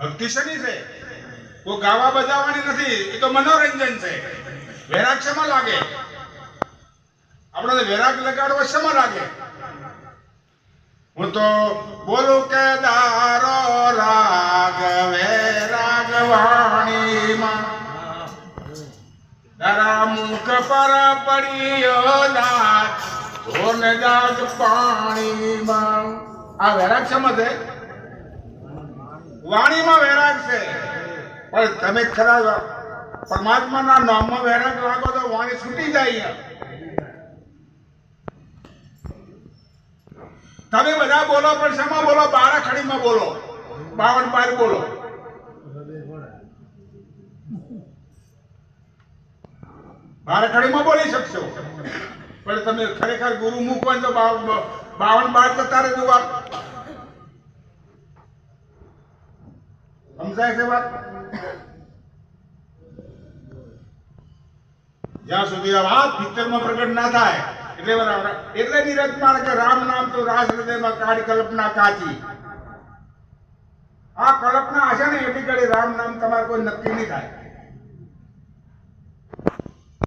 ભક્તિ શની છે? કોઈ ગાવા બજાવવાની નથી, એ તો મનોરંજન છે. વૈરાગ શેમાં લાગે? આપણે વૈરાગ લગાડવો શેમાં લાગે? હું તો બોલું કે દારો રાગ વૈરાગ વાણીમાં. તારા મુખ પર પડ્યો દાગ, ધોન દાગ પાણીમાં. આ વૈરાગ શેમાં છે? વાણીમાં વૈરાગ છે. પણ તમે ખરા પરમાત્માના નામમાં વૈરાગ લાગો તો વાણી છૂટી જાય તમે બધા બોલો, પણ શેમાં બોલો? બારા ખડીમાં બોલો. બાવન પાર બોલો. બારાખડીમાં બોલી શકશો. પણ તમે ખરેખર ગુરુ મૂકવા તો બાવ- બાવન બાર તો તારે વાત સમજાય છે વાત? જ્યાં સુધી આ વાત પિક્ચરમાં પ્રગટ ના થાય, એટલે બરાબર એટલે નિરજમાન કે રામ નામ તો રાસ હૃદયમાં કાઢી કલ્પના કાચી. આ કલ્પના હશે ને, એટલી ઘડી રામ નામ તમારે કોઈ નક્કી નહીં થાય.